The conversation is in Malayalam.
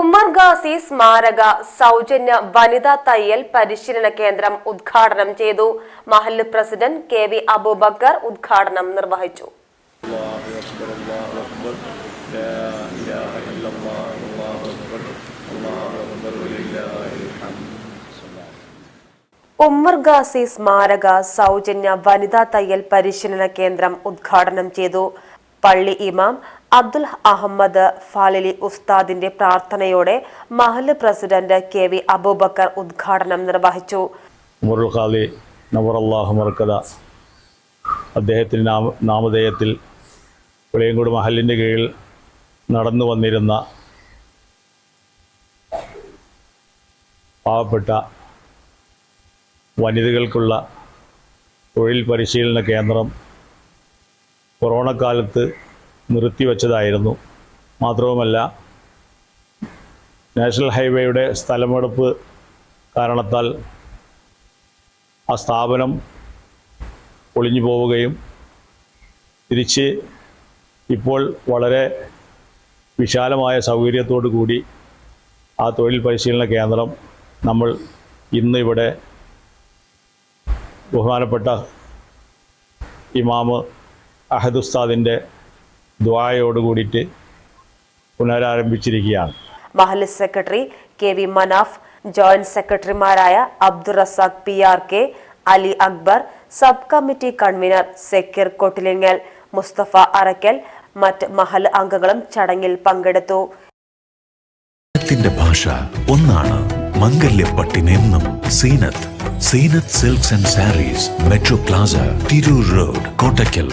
ഉമ്മർഗാസി സ്മാരക സൗജന്യ വനിതാ തയ്യൽ പരിശീലന കേന്ദ്രം ഉദ്ഘാടനം ചെയ്തു. മഹല്ല് പ്രസിഡന്റ് കെ വി അബൂബക്കർ ഉദ്ഘാടനം നിർവഹിച്ചു. ഉമ്മർഗാസി സ്മാരക സൗജന്യ വനിതാ തയ്യൽ പരിശീലന കേന്ദ്രം ഉദ്ഘാടനം ചെയ്തു. പള്ളി ഇമാം അബ്ദുൽ അഹമ്മദ് ഫാലിലി ഉസ്താദിന്റെ പ്രാർത്ഥനയോടെ മഹൽ പ്രസിഡന്റ് കെ വി അബൂബക്കർ ഉദ്ഘാടനം നിർവഹിച്ചു. അദ്ദേഹത്തിന്റെ നാമ നാമധേയത്തിൽ പുളിയങ്കോട് മഹലിന്റെ കീഴിൽ നടന്നു വന്നിരുന്ന പാവപ്പെട്ട വനിതകൾക്കുള്ള തൊഴിൽ പരിശീലന കേന്ദ്രം കൊറോണ കാലത്ത് നിർത്തിവച്ചതായിരുന്നു. മാത്രവുമല്ല നാഷണൽ ഹൈവേയുടെ സ്ഥലമെടുപ്പ് കാരണത്താൽ ആ സ്ഥാപനം ഒളിഞ്ഞു പോവുകയും തിരിച്ച് ഇപ്പോൾ വളരെ വിശാലമായ സൗകര്യത്തോടു കൂടി ആ തൊഴിൽ പരിശീലന കേന്ദ്രം നമ്മൾ ഇന്ന് ഇവിടെ ബഹുമാനപ്പെട്ട ഇമാമ് അഹദ് ഉസ്താദിന്റെ ദ്വായോട് കൂടിയിട്ട് പുനരാരംഭിച്ചിരിക്കുകയാണ്. മഹല്ല് secretary K V Manaf joint സെക്രട്ടറിമാരായ Abdul Razak P R K Ali Akbar sub committee convenor Sakeer Kottilingal Musthafa Arakkal മറ്റ് മഹൽ അംഗങ്ങളും ചടങ്ങിൽ പങ്കെടുത്തു. ഭാഷ ഒന്നാണ് മംഗല്യപ്പട്ടിനെന്നും Zeenath. Zeenath silks and sarees metro plaza Tirur road Kottakkal.